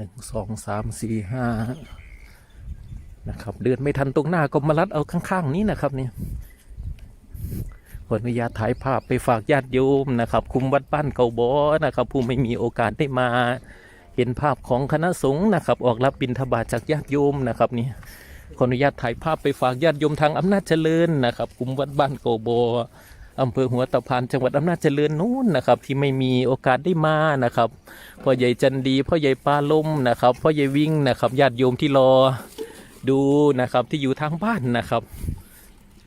หนึ่งสองสามสี่ห้านะครับเดินไม่ทันตรงหน้าก็มาลัดเอาข้าง ๆ นี้นะครับเนี่ยขออนุญาตถ่ายภาพไปฝากญาติโยมนะครับ คุมวัดบ้านเกาบอนะครับ ผู้ไม่มีโอกาสได้มาเห็นภาพของคณะสงฆ์นะครับ ออกรับบิณฑบาตจากญาติโยมนะครับนี่ขออนุญาตถ่ายภาพไปฝากญาติโยมทางอำนาจเจริญนะครับ คุมวัดบ้านเกาบอ อำเภอหัวตะพานจังหวัดอำนาจเจริญนู้นนะครับ ที่ไม่มีโอกาสได้มานะครับพ่อใหญ่จันดีพ่อใหญ่ปาลมนะครับพ่อใหญ่วิ่งนะครับญาติโยมที่รอดูนะครับที่อยู่ทางบ้านนะครับ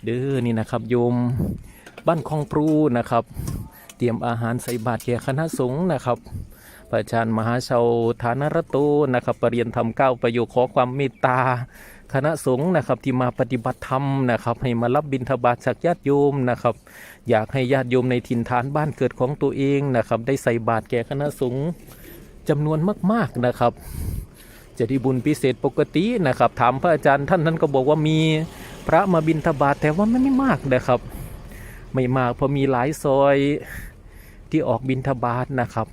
เด้อนี่นะครับโยมบ้านคลองปรูนะครับ เตรียมอาหารใส่บาตรแก่คณะสงฆ์นะครับพระอาจารย์มหาชาวฐานรโตนะครับปรริยนธรรมเก้าประโยคขอความเมตตา คณะสงฆ์นะครับที่มาปฏิบัติธรรมนะครับ ให้มารับบิณฑบาตจากญาติโยมนะครับ อยากให้ญาติโยมในถิ่นฐานบ้านเกิดของตัวเองนะครับ ได้ใส่บาตรแก่คณะสงฆ์จำนวนมากๆนะครับ จะได้บุญพิเศษปกตินะครับ ถามพระอาจารย์ท่านนั้นก็บอกว่ามีพระมาบิณฑบาตแต่ว่ามันไม่มากนะครับ ไม่มากเพราะมีหลายซอยที่ออกบิณฑบาตนะครับ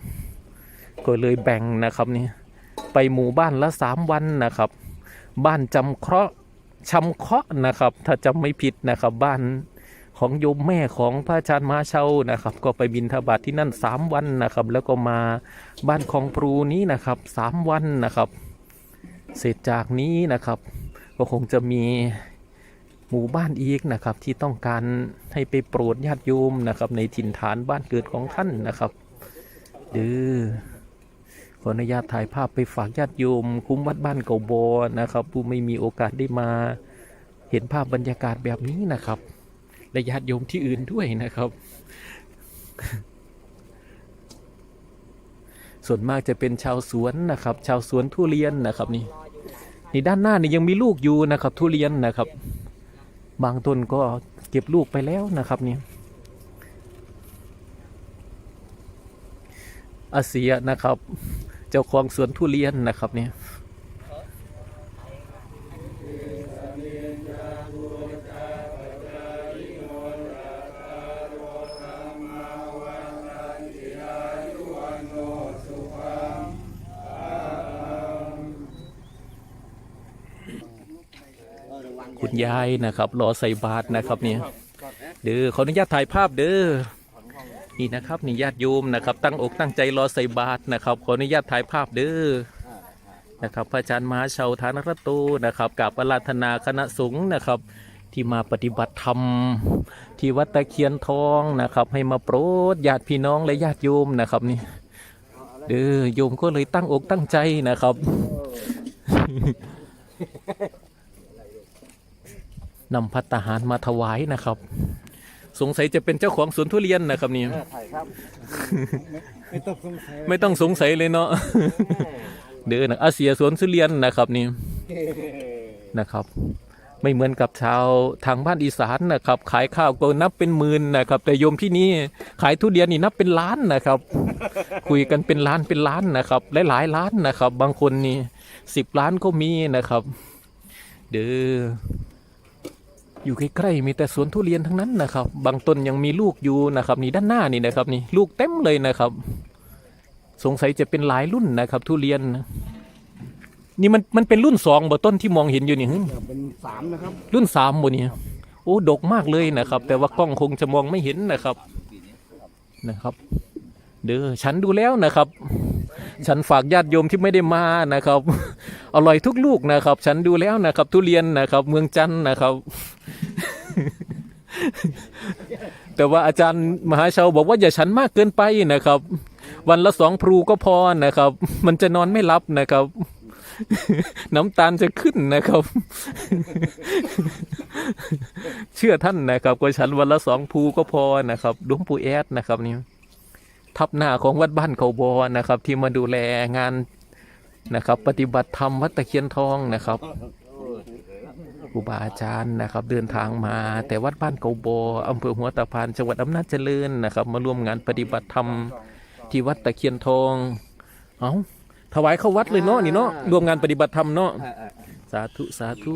ก็เลยแบ่งนะครับนี่ไปหมู่บ้านละสามวันนะครับ บ้านจำเคราะห์ชำเคราะห์นะครับ ถ้าจำไม่ผิดนะครับ บ้านของโยมแม่ของพระอาจารย์มาเชานะครับ ก็ไปบินทบาทที่นั่นสามวันนะครับ แล้วก็มาบ้านของปรูนี้นะครับสามวันนะครับ เสร็จจากนี้นะครับ ก็คงจะมีหมู่บ้านอีกนะครับ ที่ต้องการให้ไปโปรดญาติโยมนะครับ ในถิ่นฐานบ้านเกิดของท่านนะครับเด้อ ขออนุญาตถ่ายภาพไปฝากญาติโยม คุ้มวัดบ้านเก่าโบนะครับ ผู้ไม่มีโอกาสได้มาเห็นภาพบรรยากาศแบบนี้นะครับและญาติโยมที่อื่นด้วยนะครับ ส่วนมากจะเป็นชาวสวนนะครับ ชาวสวนทุเรียนนะครับนี่นี่ด้านหน้านี่ยังมีลูกอยู่นะครับ ทุเรียนนะครับ บางต้นก็เก็บลูกไปแล้วนะครับนี่อาเซียนะครับ เจ้าของสวนทุเรียนนะครับเนี่ยคุณยายนะครับ รอใส่บาตรนะครับเนี่ยเด้อขออนุญาตถ่ายภาพเด้อ นี่นะครับนี่ญาติโยมนะครับ ตั้งอกตั้งใจรอใส่บาตรนะครับ ขออนุญาตถ่ายภาพเด้อนะครับพระอาจารย์มหาชาวฐานรัตโตนะครับกับอาราธนาคณะสงฆ์นะครับ ที่มาปฏิบัติธรรม ที่วัดตะเคียนทองนะครับ ให้มาโปรดญาติพี่น้องและญาติโยมนะครับนี่เด้อโยมก็เลยตั้งอกตั้งใจนะครับนำพัตตาหารมาถวายนะครับ สงสัยจะเป็นเจ้าของสวนทุเรียนนะครับนี่ถ่ายครับ ไม่ต้องสงสัยไม่ต้องสงสัยเลยเนาะเด้อนะอาเซียสวนทุเรียนนะครับนี่นะครับ ไม่เหมือนกับชาวทางบ้านอีสานนะครับ ขายข้าวก็นับเป็นหมื่นนะครับ แต่โยมที่นี่ขายทุเรียนนี่นับเป็นล้านนะครับ คุยกันเป็นล้านเป็นล้านนะครับหลายๆล้านนะครับ บางคนนี่สิบล้านก็มีนะครับ เด้อ อยู่ใกล้ๆมีแต่สวนทุเรียนทั้งนั้นนะครับ บางต้นยังมีลูกอยู่นะครับนี่ด้านหน้านี่นะครับนี่ลูกเต็มเลยนะครับ สงสัยจะเป็นหลายรุ่นนะครับ ทุเรียนนะนี่มันมันเป็นรุ่นสองบ่ต้นที่มองเห็นอยู่นี่หึเป็นสามนะครับ รุ่นสามบ่เนี่ยโอ้ดกมากเลยนะครับ แต่ว่ากล้องคงจะมองไม่เห็นนะครับนะครับ เด้อฉันดูแล้วนะครับ ฉันฝากญาติโยมที่ไม่ได้มานะครับ อร่อยทุกลูกนะครับ ฉันดูแล้วนะครับ ทุเรียนนะครับ เมืองจันทนะครับ แต่ว่าอาจารย์มหาชาวบอกว่าอย่าฉันมากเกินไปนะครับ วันละสองพลูก็พอนะครับ มันจะนอนไม่หลับนะครับ น้ำตาลจะขึ้นนะครับ เชื่อท่านนะครับก็ฉันวันละสองภูก็พอนะครับหลวงปู่แอดนะครับนี่ทับหน้าของวัดบ้านเขาบอนะครับ ที่มาดูแลงาน นะครับ ปฏิบัติธรรมวัดตะเคียนทองนะครับครูบาอาจารย์นะครับ เดินทางมาแต่วัดบ้านเขาบออำเภอหัวตะพานจังหวัดอำนาจเจริญนะครับ มาร่วมงานปฏิบัติธรรมที่วัดตะเคียนทอง เอาถวายเข้าวัดเลยเนาะนี่เนาะร่วมงานปฏิบัติธรรมเนาะสาธุสาธุ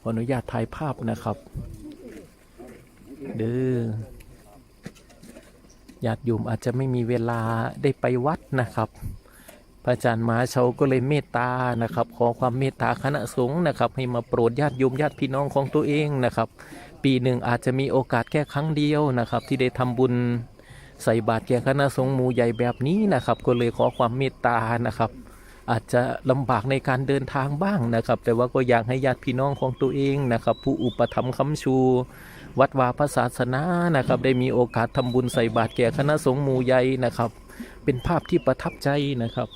ขออนุญาตถ่ายภาพนะครับ เด้อญาติโยมอาจจะไม่มีเวลาได้ไปวัดนะครับ พระอาจารย์มหาเชาก็เลยเมตตานะครับ ขอความเมตตาคณะสงฆ์นะครับ ให้มาโปรดญาติโยมญาติพี่น้องของตัวเองนะครับ ปีหนึ่งอาจจะมีโอกาสแค่ครั้งเดียวนะครับ ที่ได้ทำบุญใส่บาตรแก่คณะสงฆ์หมู่ใหญ่แบบนี้นะครับ ก็เลยขอความเมตตานะครับ อาจจะลำบากในการเดินทางบ้างนะครับ แต่ว่าก็อยากให้ญาติพี่น้องของตัวเองนะครับ ผู้อุปถัมภ์ค้ำชู วัดวาพระศาสนานะครับ ได้มีโอกาสทำบุญใส่บาตรแก่คณะสงฆ์หมู่ใหญ่นะครับ เป็นภาพที่ประทับใจนะครับ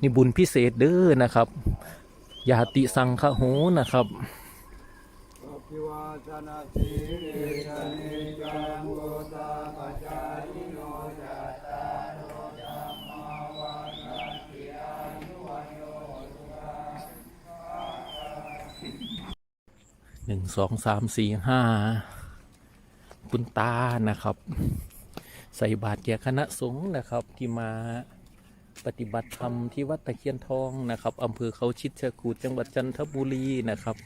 นี่บุญพิเศษเด้อนะครับยาติสังฆโหนะครับิวาทนาสีริสเนจังโวตาปัจจายโนจัตตาโรธรรมวันติอายุวันโนสุขังหนึ่งสองสามสี่ห้าคุณตานะครับ ใส่บาตรแก่คณะสงฆ์นะครับ ที่มาปฏิบัติธรรมที่วัดตะเคียนทองนะครับอำเภอเขาชิดชะกูดจังหวัดจันทบุรีนะครับ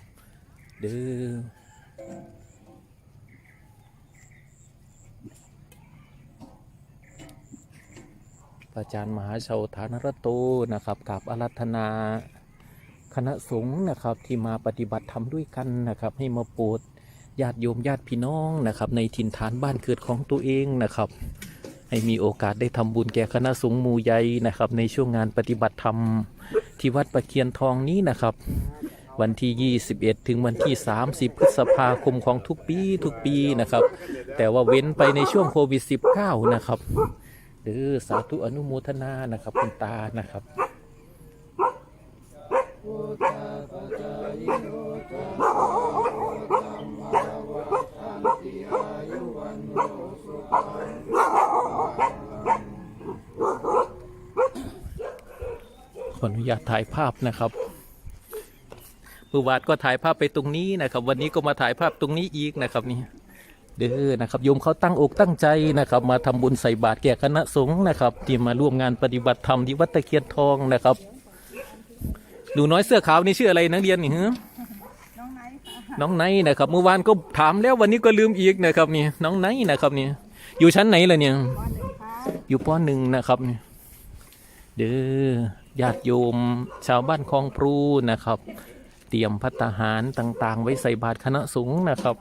เด้อพระอาจารย์มหาชาวฐานรโตนะครับกับอารัธนาคณะสงฆ์นะครับที่มาปฏิบัติธรรมด้วยกันนะครับ ให้มาโปรดญาติโยมญาติพี่น้องนะครับ ในถิ่นฐานบ้านเกิดของตัวเองนะครับ ให้มีโอกาสได้ทำบุญแก่คณะสงฆ์มูใหญ่นะครับ ในช่วงงานปฏิบัติธรรมที่วัดประเคียนทองนี้นะครับ วันที่ 21 ถึงวันที่ 30 พฤษภาคมของทุกปีทุกปีนะครับ แต่ว่าเว้นไปในช่วงโควิด -19 นะครับเด้อสาธุอนุโมทนานะครับคุณตานะครับ ขออนุญาตถ่ายภาพนะครับเมื่อวานก็ถ่ายภาพไปตรงนี้นะครับ วันนี้ก็มาถ่ายภาพตรงนี้อีกนะครับนี่เด้อนะครับโยมเขาตั้งอกตั้งใจนะครับ มาทำบุญใส่บาตรแก่คณะสงฆ์นะครับที่มาร่วมงานปฏิบัติธรรมที่วัดตะเคียนทองนะครับหนูน้อยเสื้อขาวนี่ชื่ออะไรนักเรียนนี่ฮะน้องไนท์ค่ะน้องไนนะครับ เมื่อวานก็ถามแล้ววันนี้ก็ลืมอีกนะครับนี่น้องไนนะครับนี่อยู่ชั้นไหนล่ะเนี่ย อยู่ปหนึ่งนะครับเด้อญาติโยม ชาวบ้านคลองพลูนะครับ เตรียมพัตตาหารต่าง ๆ ไว้ใส่บาตรคณะสงฆ์นะครับ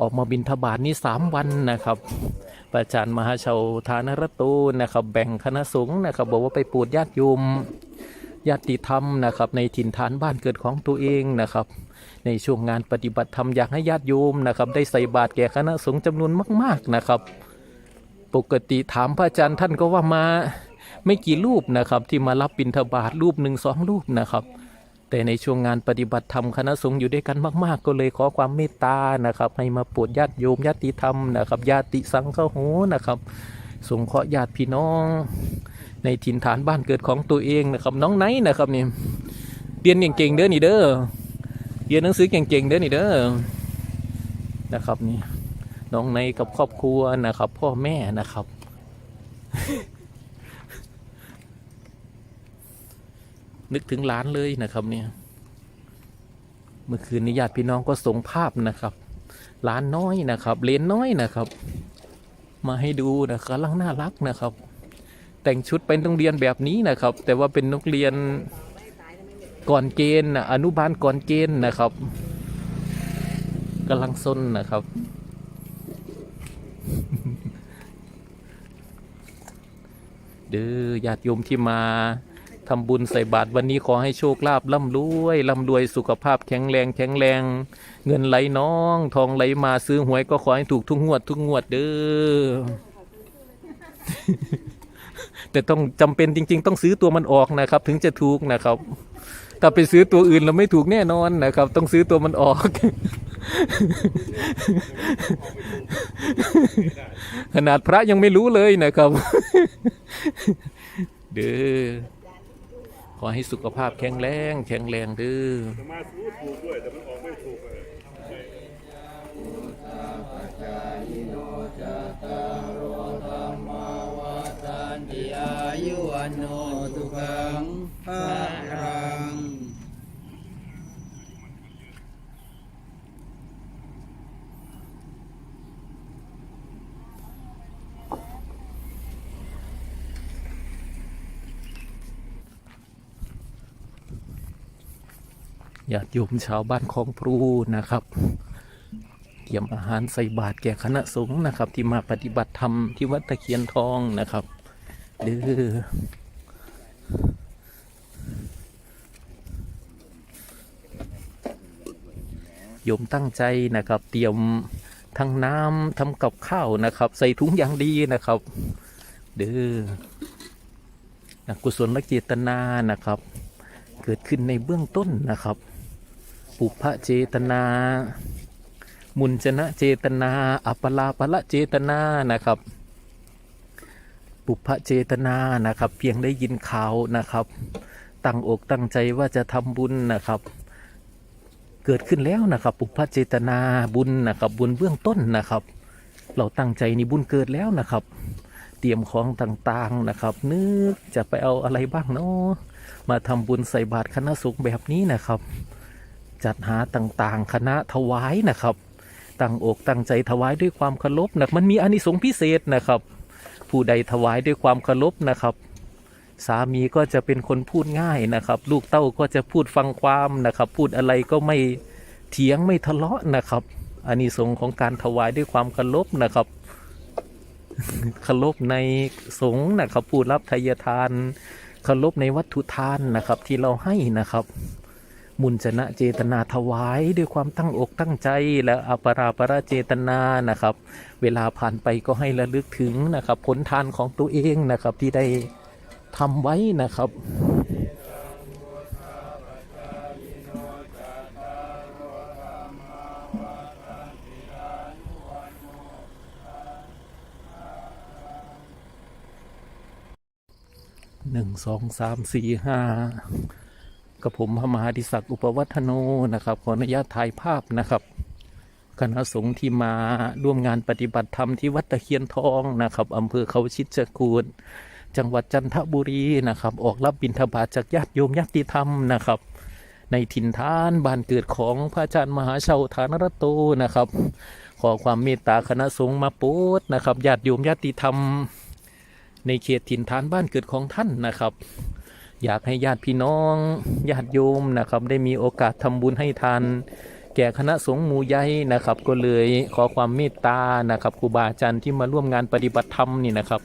ออกมาบินทบาทนี้สามวันนะครับพระอาจารย์มหาชาวทานรโตนะครับ แบ่งคณะสงฆ์นะครับ บอกว่าไปปรดญาติโยมญาติธรรมนะครับ ในถิ่นฐานบ้านเกิดของตัวเองนะครับ ในช่วงงานปฏิบัติธรรมอยากให้ญาติโยมนะครับ ได้ใส่บาตรแก่คณะสงฆ์จำนวนมาก ๆนะครับ ปกติถามพระอาจารย์ท่านก็ว่ามาไม่กี่รูปนะครับ ที่มารับบิณฑบาตรูปหนึ่งสองรูปนะครับ แต่ในช่วงงานปฏิบัติธรรมคณะสงฆ์อยู่ด้วยกันมาก ๆ ก็เลยขอความเมตตานะครับ ให้มาโปรดญาติโยมญาติธรรมนะครับญาติสังฆโหนะครับ สงเคราะห์ญาติพี่น้อง ในถิ่นฐานบ้านเกิดของตัวเองนะครับ น้องไนท์นะครับนี่เรียนเก่งๆเด้อนี่เด้อเรียนหนังสือเก่งๆเด้อนี่เด้อนะครับนี่ น้องในกับครอบครัวนะครับ พ่อแม่นะครับ นึกถึงหลานเลยนะครับเนี่ย เมื่อคืนนี้ญาติพี่น้องก็ส่งภาพนะครับหลานน้อยนะครับเลนน้อยนะครับ มาให้ดูนะครับลังน่ารักนะครับ แต่งชุดเป็นโรงเรียนแบบนี้นะครับ แต่ว่าเป็นนักเรียนก่อนเกณฑ์อนุบาลก่อนเกณฑ์นะครับกำลังซนนะครับ เด้อญาติโยมที่มาทำบุญใส่บาตรวันนี้ขอให้โชคลาภร่ำรวยร่ำรวยสุขภาพแข็งแรงแข็งแรง เงินไหลน้อง ทองไหลมาซื้อหวยก็ขอให้ถูกทุกงวดทุกงวดเด้อแต่ต้องจำเป็นจริง ๆ ต้องซื้อตัวมันออกนะครับ ถึงจะถูกนะครับ ถ้าไปซื้อตัวอื่นเราไม่ถูกแน่นอนนะครับ ต้องซื้อตัวมันออก ขนาดพระยังไม่รู้เลยนะครับ เด้อขอให้สุขภาพแข็งแรง แข็งแรงเด้อมาซื้อถูกด้วยแต่มันออกไม่ถูกเลยติอายุวันโนสุขังภารัง ญาติโยมชาวบ้านของพรูนะครับเตรียมอาหารใส่บาตรแก่คณะสงฆ์นะครับ ที่มาปฏิบัติธรรมที่วัดตะเคียนทองนะครับเด้อโยมตั้งใจนะครับ เตรียมทั้งน้ำทำกับข้าวนะครับ ใส่ถุงอย่างดีนะครับ เด้อกุศลเจตนานะครับ เกิดขึ้นในเบื้องต้นนะครับ ปุพพเจตนา มุนจนะเจตนา อัปปลาปละเจตนานะครับ ปุพพเจตนานะครับ เพียงได้ยินข่าวนะครับ ตั้งอกตั้งใจว่าจะทำบุญนะครับ เกิดขึ้นแล้วนะครับ ปุพพเจตนาบุญนะครับ บุญเบื้องต้นนะครับ เราตั้งใจนี่บุญเกิดแล้วนะครับเตรียมของต่างๆนะครับ นึกจะไปเอาอะไรบ้างเนาะมาทำบุญใส่บาตรคณะสงฆ์แบบนี้นะครับ จัดหาต่างๆ คณะถวายนะครับ ตั้งอกตั้งใจถวายด้วยความเคารพนะมันมีอานิสงส์พิเศษนะครับ ผู้ใดถวายด้วยความเคารพนะครับ สามีก็จะเป็นคนพูดง่ายนะครับ ลูกเต้าก็จะพูดฟังความนะครับ พูดอะไรก็ไม่เถียงไม่ทะเลาะนะครับอานิสงส์ของการถวายด้วยความเคารพนะครับเคารพในสงฆ์นะครับ ผู้รับทายทานเคารพในวัตถุทานนะครับ ที่เราให้นะครับ มุนจนะเจตนาถวายด้วยความตั้งอกตั้งใจและอปราประเจตนานะครับ เวลาผ่านไปก็ให้ระลึกถึงนะครับ ผลทานของตัวเองนะครับที่ได้ทำไว้นะครับหนึ่งสองสามสี่ห้า กับผมพระมหาดิศักดิ์อุปวัฒโนนะครับ ขออนุญาตถ่ายภาพนะครับคณะสงฆ์ที่มาร่วมงานปฏิบัติธรรมที่วัดตะเคียนทองนะครับอำเภอเขาชิดจกูดจังหวัดจันทบุรีนะครับ ออกรับบิณฑบาตจากญาติโยมญาติธรรมนะครับ ในถิ่นฐานบ้านเกิดของพระอาจารย์มหาเชาวฐานรัตโตนะครับ ขอความเมตตาคณะสงฆ์มาโปรดนะครับญาติโยมญาติธรรม ในเขตถิ่นฐานบ้านเกิดของท่านนะครับ อยากให้ญาติพี่น้องญาติโยมนะครับ ได้มีโอกาสทำบุญให้ทานแก่คณะสงฆ์หมู่ใหญ่นะครับ ก็เลยขอความเมตตานะครับครูบาอาจารย์ที่มาร่วมงานปฏิบัติธรรมนี่นะครับ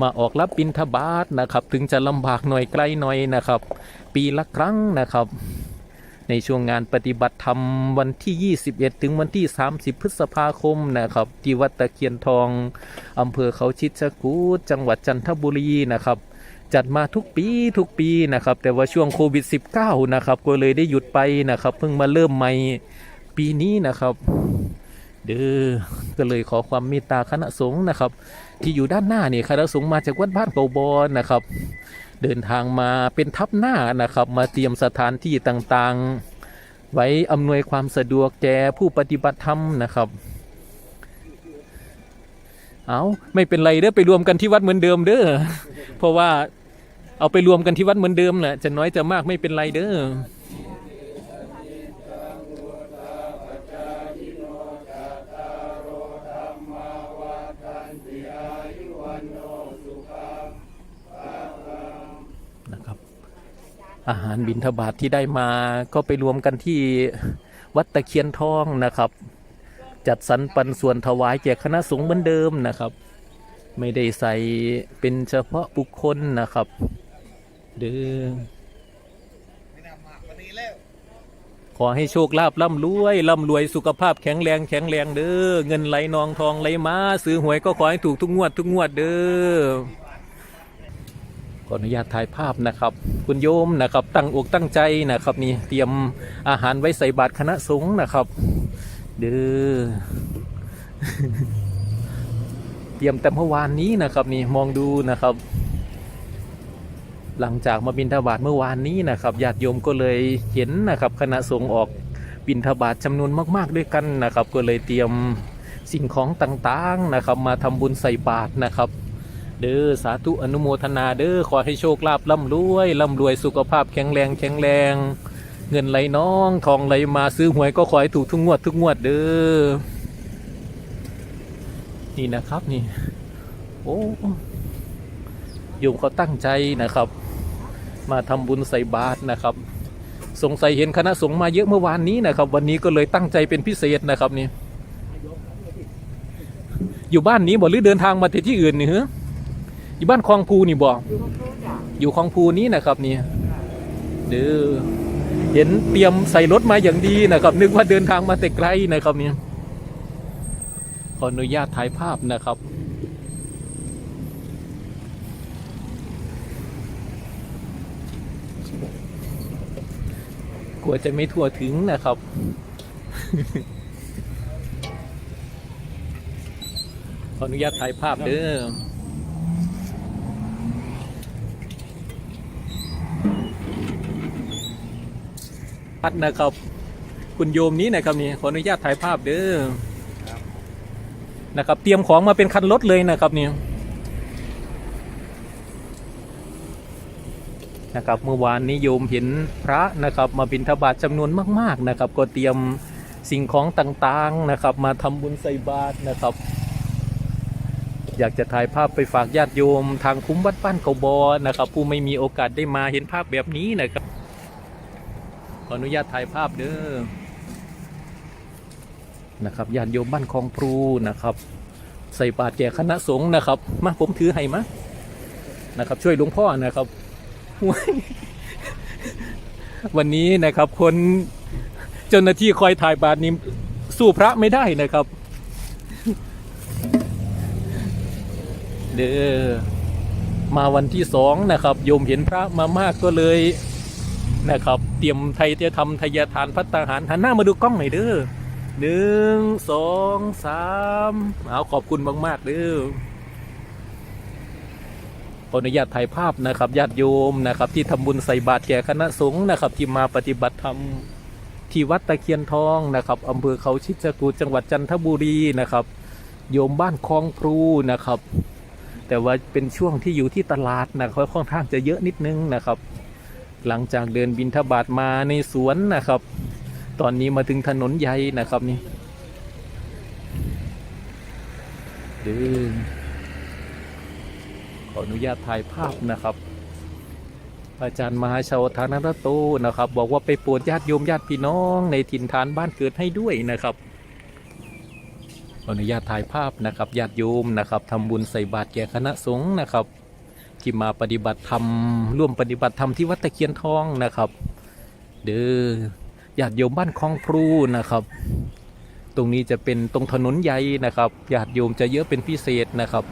มาออกรับบิณฑบาตนะครับ ถึงจะลำบากหน่อยไกลหน่อยนะครับ ปีละครั้งนะครับ ในช่วงงานปฏิบัติธรรมวันที่ 21 ถึงวันที่ 30 พฤษภาคมนะครับที่วัดตะเคียนทองอำเภอเขาชิดชะกูดจังหวัดจันทบุรีนะครับ จัดมาทุกปีทุกปีนะครับแต่ว่าช่วงโควิด -19 นะครับก็เลยได้หยุดไปนะครับ เพิ่งมาเริ่มใหม่ปีนี้นะครับ เด้อก็เลยขอความเมตตาคณะสงฆ์นะครับ ที่อยู่ด้านหน้านี่คณะสงฆ์มาจากวัดบ้านเกาบอนนะครับ เดินทางมาเป็นทัพหน้านะครับ มาเตรียมสถานที่ต่างๆ ไว้อำนวยความสะดวกแก่ผู้ปฏิบัติธรรมนะครับ เอาไม่เป็นไรเด้อไปรวมกันที่วัดเหมือนเดิมเด้อเพราะว่าเอาไปรวมกันที่วัดเหมือนเดิมแหละจะน้อยจะมากไม่เป็นไรเด้อนะครับอาหารบิณฑบาตทที่ได้มาก็ไปรวมกันที่วัดตะเคียนทองนะครับ จัดสรรปันส่วนถวายแก่คณะสงฆ์เหมือนเดิมนะครับ ไม่ได้ใส่เป็นเฉพาะบุคคลนะครับเด้อขอให้โชคลาภร่ำรวยร่ำรวยสุขภาพแข็งแรงแข็งแรงเด้อเงินไหลนองทองไหลมาซื้อหวยก็ขอให้ถูกทุกงวดทุกงวดเด้อขออนุญาตถ่ายภาพนะครับ คุณโยมนะครับตั้งอกตั้งใจนะครับนี่เตรียมอาหารไว้ใส่บาตรคณะสงฆ์นะครับ เด้อเตรียมแต่เมื่อวานนี้นะครับ นี่มองดูนะครับ หลังจากมาบินทบาทเมื่อวานนี้นะครับญาติโยมก็เลยเห็นนะครับ คณะสงฆ์ออกบินทบาทจำนวนมาก ๆด้วยกันนะครับ ก็เลยเตรียมสิ่งของต่างๆนะครับ มาทำบุญใส่บาตรนะครับ เด้อสาธุอนุโมทนาเด้อขอให้โชคลาภร่ำรวยร่ำรวยสุขภาพแข็งแรงแข็งแรง เงินไหลน้องทองไหลมาซื้อหวยก็ขอให้ถูกทุกงวดทุกงวดเด้อนี่นะครับนี่ โอ้โยมเขาตั้งใจนะครับ มาทำบุญใส่บาตรนะครับ สงสัยเห็นคณะสงฆ์มาเยอะเมื่อวานนี้นะครับ วันนี้ก็เลยตั้งใจเป็นพิเศษนะครับนี่ อยู่บ้านนี้บ่หรือเดินทางมาที่อื่นนี่เหรออยู่บ้านคลองภูนี่บ่อยู่คลองภูนี้นะครับนี่เด้อ เห็นเตรียมใส่รถมาอย่างดีนะครับ นึกว่าเดินทางมาแต่ไกลนะครับเนี่ยขออนุญาตถ่ายภาพนะครับกลัวจะไม่ทั่วถึงนะครับ ขออนุญาตถ่ายภาพเด้อ พัดนะครับ คุณโยมนี้นะครับนี่ขออนุญาตถ่ายภาพเด้อนะครับ เตรียมของมาเป็นคันรถเลยนะครับนี่นะครับเมื่อวานนี้โยมเห็นพระนะครับมาบิณฑบาตจำนวนมาก ๆนะครับ ก็เตรียมสิ่งของต่างๆนะครับ มาทำบุญใส่บาตรนะครับ อยากจะถ่ายภาพไปฝากญาติโยม ทางคุ้มวัดบ้านเขาบอนะครับ ผู้ไม่มีโอกาสได้มาเห็นภาพแบบนี้นะครับ ขออนุญาตถ่ายภาพเด้อนะครับญาติโยมบ้านคลองพลูนะครับ ใส่บาตรแก่คณะสงฆ์นะครับ มาผมถือให้มานะครับ ช่วยหลวงพ่อนะครับวันนี้นะครับคนเจ้าหน้าที่คอยถ่ายบาตรนี้สู้พระไม่ได้นะครับ เด้อมาวันที่สองนะครับ โยมเห็นพระมามากก็เลยนะครับ เตรียมไทยจะทำทายทานพัตตาหารหันหน้ามาดูกล้องหน่อยเด้อหนึ่งสองสามเอาขอบคุณมากๆเด้อขออนุญาตถ่ายภาพนะครับญาติโยมนะครับ ที่ทำบุญใส่บาตรแก่คณะสงฆ์นะครับ ที่มาปฏิบัติธรรมที่วัดตะเคียนทองนะครับอำเภอเขาชิดจกูจังหวัดจันทบุรีนะครับ โยมบ้านคลองพลูนะครับ แต่ว่าเป็นช่วงที่อยู่ที่ตลาดนะครับค่อนข้างจะเยอะนิดนึงนะครับ หลังจากเดินบินทบาทมาในสวนนะครับ ตอนนี้มาถึงถนนใหญ่นะครับนี่เดินขออนุญาตถ่ายภาพนะครับ อาจารย์มหาชาวธานรัตโตนะครับ บอกว่าไปโปรดญาติโยมญาติพี่น้องในถิ่นฐานบ้านเกิดให้ด้วยนะครับขออนุญาตถ่ายภาพนะครับญาติโยมนะครับทำบุญใส่บาตรแก่คณะสงฆ์นะครับ ที่มาปฏิบัติธรรมร่วมปฏิบัติธรรมที่วัดตะเคียนทองนะครับ เด้อญาติโยมบ้านคลองพลูนะครับ ตรงนี้จะเป็นตรงถนนใหญ่นะครับญาติโยมจะเยอะเป็นพิเศษนะครับ